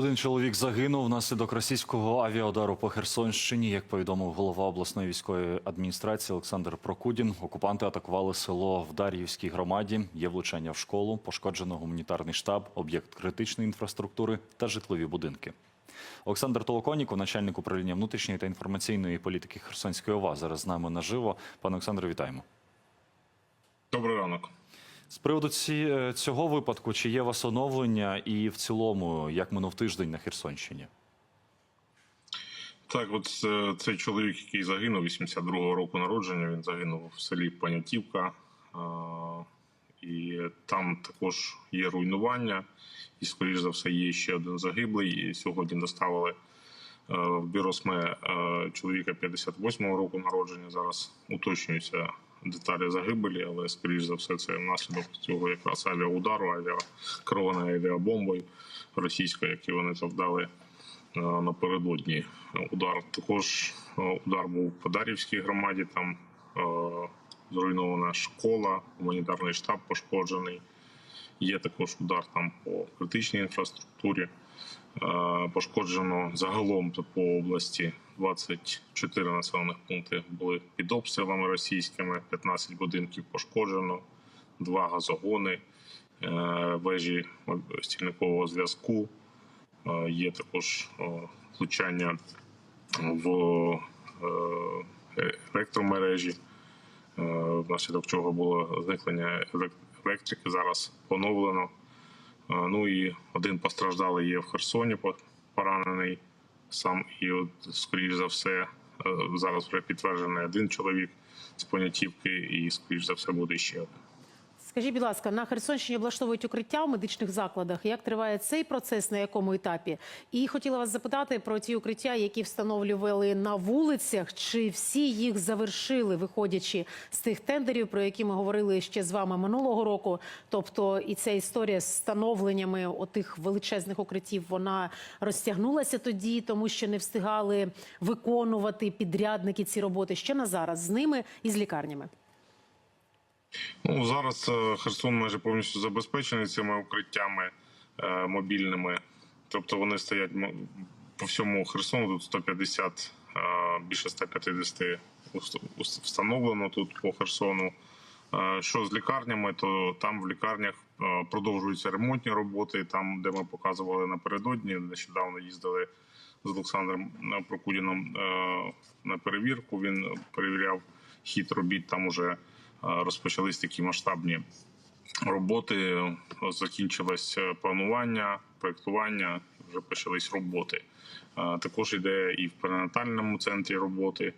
Один чоловік загинув внаслідок російського авіаудару по Херсонщині. Як повідомив голова обласної військової адміністрації Олександр Прокудін, окупанти атакували село в Дар'ївській громаді. Є влучання в школу, пошкоджено гуманітарний штаб, об'єкт критичної інфраструктури та житлові будинки. Олександр Толоконіков, начальник управління внутрішньої та інформаційної політики Херсонської ОВА, зараз з нами наживо. Пане Олександре, вітаємо. Добрий ранок. З приводу ці, е, цього випадку, чи є вас оновлення і в цілому, як минув тиждень на Херсонщині? Так, от е, цей чоловік, який загинув 82-го року народження, він загинув в селі Панятівка. І там також є руйнування, і, скоріш за все, є ще один загиблий. І сьогодні доставили е, в бюро СМЕ е, чоловіка 58-го року народження. Зараз уточнюються деталі загибелі, але скоріш за все, це внаслідок цього якраз авіаудару, авіа авіабомбою російською, які вони завдали е, напередодні. Удар також е, удар був по Дарівській громаді. Там е, зруйнована школа, гуманітарний штаб пошкоджений. Є також удар там по критичній інфраструктурі. Е, Пошкоджено загалом по області 24 населених пункти були під обстрілами російськими, 15 будинків пошкоджено, два газогони, е, вежі стільникового зв'язку. Е, Є також влучання в електромережі, внаслідок чого було зникнення елек- електрики. Зараз поновлено. Е, Ну і один постраждалий є в Херсоні, по- поранений сам. І от, скоріш за все, е, зараз вже підтверджений один чоловік з понятівки, і скоріш за все буде ще один. Скажіть, будь ласка, на Херсонщині облаштовують укриття в медичних закладах. Як триває цей процес, на якому етапі? І хотіла вас запитати про ті укриття, які встановлювали на вулицях. Чи всі їх завершили, виходячи з тих тендерів, про які ми говорили ще з вами минулого року? Тобто, і ця історія з встановленнями отих величезних укриттів вона розтягнулася тоді, тому що не встигали виконувати підрядники ці роботи. Що на зараз з ними і з лікарнями? Ну зараз е, Херсон майже повністю забезпечений цими укриттями е, мобільними. Тобто вони стоять по всьому Херсону. Тут 150, е, більше 150 уст- уст- встановлено тут по Херсону. Е, Що з лікарнями, то там в лікарнях е, продовжуються ремонтні роботи. Там, де ми показували напередодні, нещодавно їздили з Олександром е, Прокудіном на перевірку. Він перевіряв хід робіт. Там уже розпочались такі масштабні роботи. Закінчилось планування, проектування, вже почались роботи. Е, Також іде і в перинатальному центрі роботи.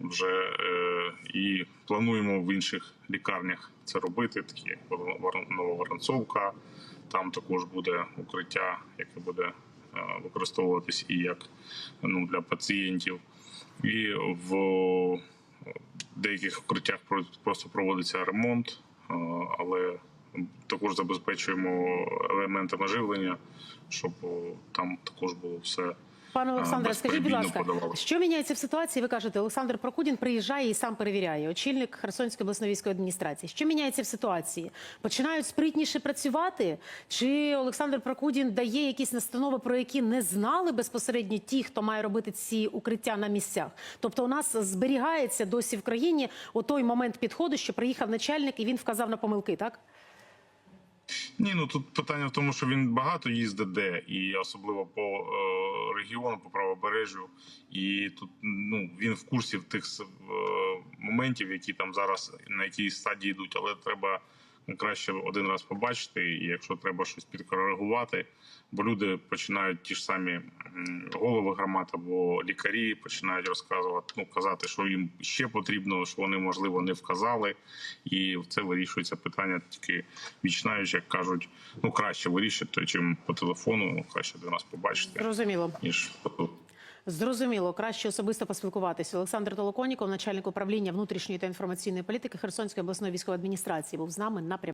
Вже е, і плануємо в інших лікарнях це робити, такі як Нововоронцовка. Там також буде укриття, яке буде е, використовуватись і як ну, для пацієнтів. І в деяких укриттях просто проводиться ремонт, але також забезпечуємо елементами живлення, щоб там також було все. Пане Олександре, скажіть, будь ласка, подавалося. що міняється в ситуації? Ви кажете, Олександр Прокудін приїжджає і сам перевіряє, очільник Херсонської обласної військової адміністрації. Що міняється в ситуації? Починають спритніше працювати? Чи Олександр Прокудін дає якісь настанови, про які не знали безпосередньо ті, хто має робити ці укриття на місцях? Тобто, у нас зберігається досі в країні отой момент підходу, що приїхав начальник і він вказав на помилки, так? Ні, ну тут питання в тому, що він багато їздить де, і особливо по е, регіону, по правобережжю. І тут ну він в курсі в тих е, моментів, які там зараз на якій стадії йдуть, але треба краще один раз побачити, і якщо треба щось підкоригувати, бо люди починають ті ж самі голови громад або лікарі починають розказувати, ну казати, що їм ще потрібно, що вони можливо не вказали, і це вирішується питання тільки вічнаючи, як кажуть, ну краще вирішити, чим по телефону, ну, краще до нас побачити, Зрозуміло. ніж по Зрозуміло, краще особисто поспілкуватися. Олександр Толоконіков, начальник управління внутрішньої та інформаційної політики Херсонської обласної військової адміністрації, був з нами на.